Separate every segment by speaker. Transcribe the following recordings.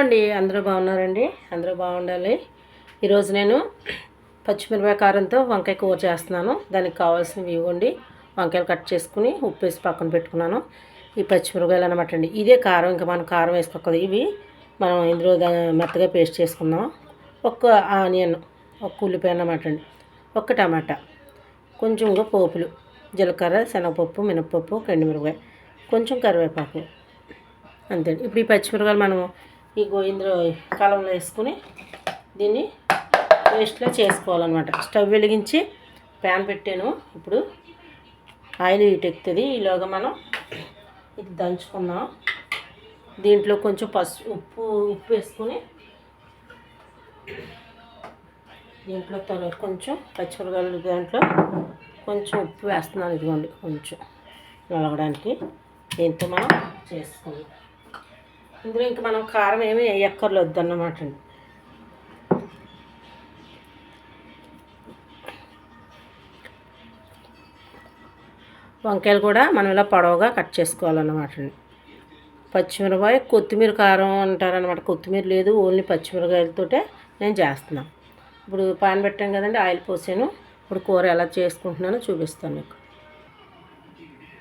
Speaker 1: అండి అందరూ బాగున్నారండి? అందరూ బాగుండాలి. ఈరోజు నేను పచ్చిమిరపకాయ కారంతో వంకాయ కూర చేస్తున్నాను. దానికి కావాల్సినవి ఇవ్వండి. వంకాయలు కట్ చేసుకుని ఉప్పు వేసి పక్కన పెట్టుకున్నాను. ఈ పచ్చిమిరపకాయలు అనమాట అండి. ఇదే కారం ఇంకా మనం కారం వేసుకోకూడదు. ఇవి మనం ఇందులో మెత్తగా పేస్ట్ చేసుకుందాం. ఒక్క ఆనియన్ ఒక్క ఉల్లిపాయ అనమాట అండి. ఒక్క టమాటా కొంచెంగా పోపులు జీలకర్ర శనగపప్పు మినపప్పు కందిమిరపకాయ కొంచెం కరివేపాకు. అంతే ఇప్పుడు ఈ పచ్చిమిరపకాయలు మనం ఈ గో- ఇందులో కలంలో వేసుకుని దీన్ని పేస్ట్లో చేసుకోవాలన్నమాట. స్టవ్ వెలిగించి ప్యాన్ పెట్టాను. ఇప్పుడు ఆయిల్ ఇటు ఎక్కుతుంది. ఈలోగా మనం ఇది దంచుకుందాం. దీంట్లో కొంచెం పసుపు ఉప్పు ఉప్పు వేసుకుని దీంట్లో తర్వాత కొంచెం పచ్చిమిరపకాయలు దాంట్లో కొంచెం ఉప్పు వేస్తున్నాను. ఇదిగోండి కొంచెం నలగడానికి. దీంతో మనం చేసుకుందాం. ఇందులో ఇంకా మనం కారం ఏమి వేయక్కర్లేదు అన్నమాట అండి. వంకాయలు కూడా మనం ఇలా పొడవుగా కట్ చేసుకోవాలన్నమాట అండి. పచ్చిమిరపకాయ కొత్తిమీర కారం అంటారనమాట కొత్తిమీర లేదు ఓన్లీ పచ్చిమిరకాయలతోటే నేను చేస్తున్నాను ఇప్పుడు పాన్ పెట్టాను కదండి ఆయిల్ పోసాను. ఇప్పుడు కూర ఎలా చేసుకుంటున్నానో చూపిస్తాను మీకు.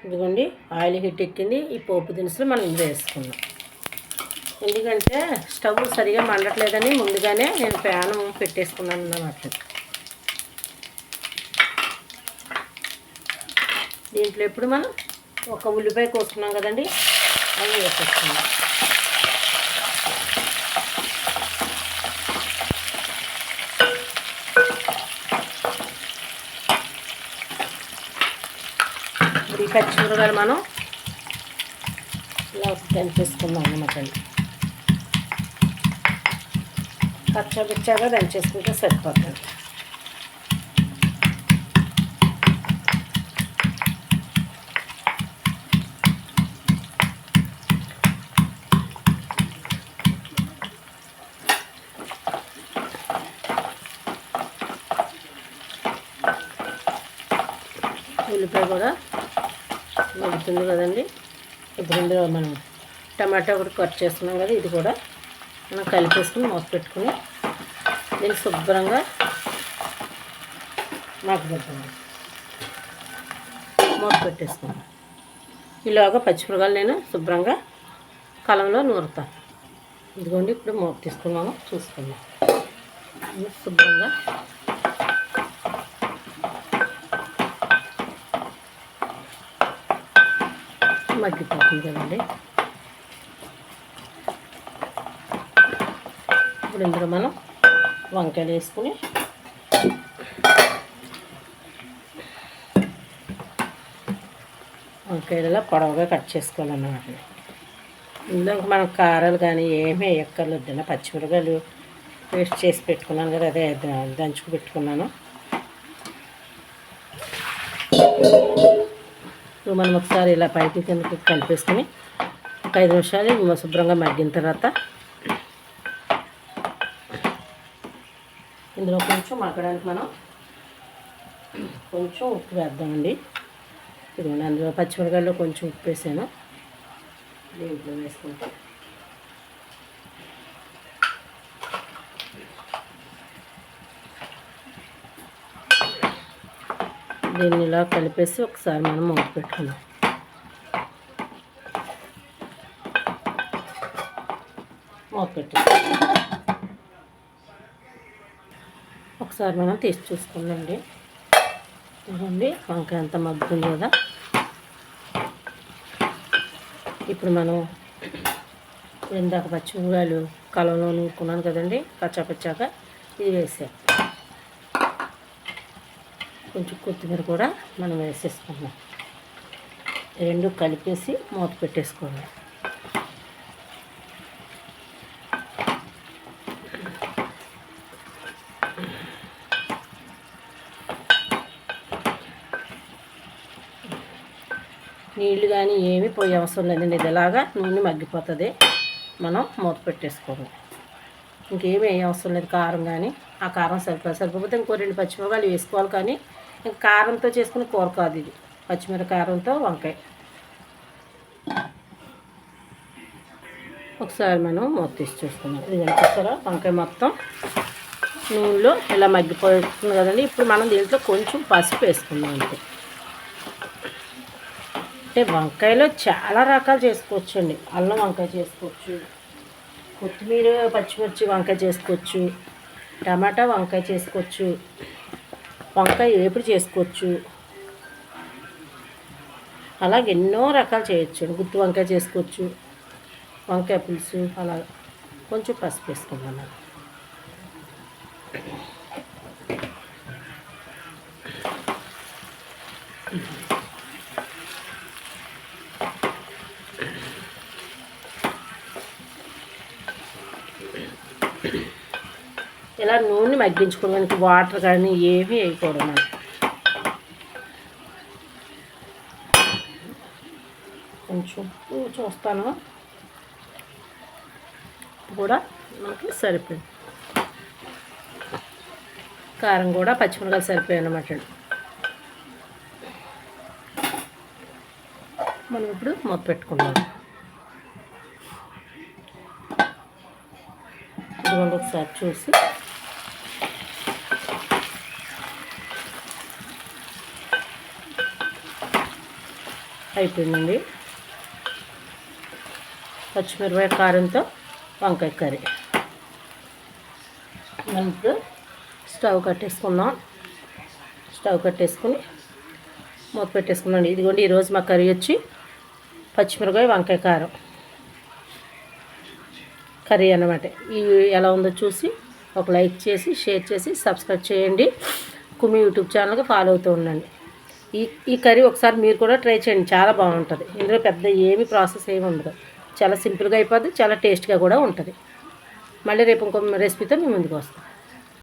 Speaker 1: ఇదిగోండి ఆయిల్ హిట్ ఎక్కింది. ఈ పోపు దినుసులు మనం ఇందులో వేసుకుందాం. ఎందుకంటే స్టవ్ సరిగా మండట్లేదని ముందుగానే నేను ఫ్యాన్ పెట్టేసుకున్నాను అన్నమాట. దీంట్లో ఎప్పుడు మనం ఒక ఉల్లిపాయ కోసుకున్నాం కదండి అవి వేసేసుకుందాం. ఈ పచ్చిమిరకాయలు మనం ఇలా దంచేసుకుందాం అన్నమాట పచ్చబిచ్చగా పచ్చ పిచ్చాగా దంచేసుకుంటే సరిపోతుంది. ఉల్లిపాయ కూడా మగ్గుతుంది కదండి. ఇప్పుడు ఇందులో మనం టమాటా కూడా కట్ చేస్తున్నాం కదా ఇది కూడా మనం కలిపేసుకుని మూత పెట్టుకుని దీన్ని శుభ్రంగా మగ్గబెట్టాలి మూత పెట్టేసుకున్నాం ఇలాగా పచ్చిమిరకాయలు నేను శుభ్రంగా కలంలో నూరుతాను. ఇదిగోండి ఇప్పుడు మూత తీసుకున్నాము చూసుకుందాం. శుభ్రంగా మగ్గిపోతుంది కదండి. ఇప్పుడు ఇందులో మనం వంకాయలు వేసుకుని వంకాయలలో పొడవుగా కట్ చేసుకోవాలన్నమాట. ఇందులో మనం కారాలు కానీ ఏమీ వేయక్కర్లేదు పచ్చిమిరకాయలు పేస్ట్ చేసి పెట్టుకున్నాను కదా అదే దంచుకు పెట్టుకున్నాను. ఇప్పుడు మనం ఒకసారి ఇలా పైకి కిందకి కలిపేసుకుని ఒక ఐదు నిమిషాలు శుభ్రంగా మగ్గిన తర్వాత ఇందులో కొంచెం మగ్గడానికి మనం కొంచెం ఉప్పు వేద్దామండి. ఇదిగోండి అందులో పచ్చిమిరకాయల్లో కొంచెం ఉప్పు వేసాను. దీంట్లో వేసుకుంటాం దీన్ని ఇలా కలిపేసి ఒకసారి మనం మూత పెట్టుకుందాం. మూత పెట్టి ఒకసారి మనం తీసి చూసుకుందండి చూడండి వంకాయ అంతా మగ్గుతుంది కదా. ఇప్పుడు మనం ఇందాక పచ్చిమిరకాయలు కలంలో నూరుకున్నాను కదండి పచ్చా పచ్చాక ఇది వేసాం కొంచెం కొత్తిమీర కూడా మనం వేసేసుకుందాం. రెండు కలిపేసి మూత పెట్టేసుకోండి నీళ్ళు కానీ ఏమీ పోయే అవసరం లేదండి ఇది ఇలాగా నూనె మగ్గిపోతుంది. మనం మూత పెట్టేసుకోండి ఇంకేమీ వేయ అవసరం లేదు. కారం కానీ ఆ కారం సరిపోతుంది సరిపోతే ఇంకో రెండు పచ్చిమిరపకాయలు వేసుకోవాలి కానీ ఇంకా కారంతో చేసుకునే కూర కాదు ఇది. పచ్చిమిరపకాయ కారంతో వంకాయ. ఒకసారి మనం మూత తీసి చూసుకుందాం. ఇది చూస్తారా? వంకాయ మొత్తం నూనెలో ఇలా మగ్గిపోతుంది కదండి? ఇప్పుడు మనం దీంట్లో కొంచెం పసుపు వేసుకుందాం అంతే. అంటే వంకాయలో చాలా రకాలు చేసుకోవచ్చు అండి అల్లం వంకాయ చేసుకోవచ్చు. కొత్తిమీర పచ్చిమిర్చి వంకాయ చేసుకోవచ్చు. టమాటా వంకాయ చేసుకోవచ్చు. వంకాయ ఏపుడు చేసుకోవచ్చు. అలాగే ఎన్నో రకాలు చేయొచ్చు గుత్తి వంకాయ చేసుకోవచ్చు. వంకాయ పులుసు అలా కొంచెం పసుపు వేసుకుందాం ఇలా నూనె మగ్గించుకోవడానికి వాటర్ కానీ ఏమీ వేయకూడదు మనం కొంచెం ఉప్పు చూస్తాను. కూడా మనకి సరిపోయింది. కారం కూడా పచ్చిమిరకాయలు సరిపోయాయి అన్నమాట. మనం ఇప్పుడు మొత్తం పెట్టుకున్నాం ఇదిగోండి ఒకసారి చూసి అయిపోయిందండి. పచ్చిమిరపకాయ కారంతో వంకాయ కర్రీ. మనం ఇప్పుడు స్టవ్ కట్టేసుకుందాం. స్టవ్ కట్టేసుకుని మూత పెట్టేసుకున్నాం ఇదిగోండి ఈరోజు మా కర్రీ వచ్చి పచ్చిమిరపకాయ వంకాయ కారం. కర్రీ అన్నమాట. ఇవి ఎలా ఉందో చూసి ఒక లైక్ చేసి షేర్ చేసి సబ్స్క్రైబ్ చేయండి. కుమి యూట్యూబ్ ఛానల్కి ఫాలో అవుతూ ఉండండి. ఈ ఈ కర్రీ ఒకసారి మీరు కూడా ట్రై చేయండి. చాలా బాగుంటుంది. ఇందులో పెద్ద ఏమి ప్రాసెస్ ఏమి ఉండదు. చాలా సింపుల్గా అయిపోద్ది చాలా టేస్ట్గా కూడా ఉంటుంది. మళ్ళీ రేపు ఇంకో రెసిపీతో మేము ముందుకు వస్తాం.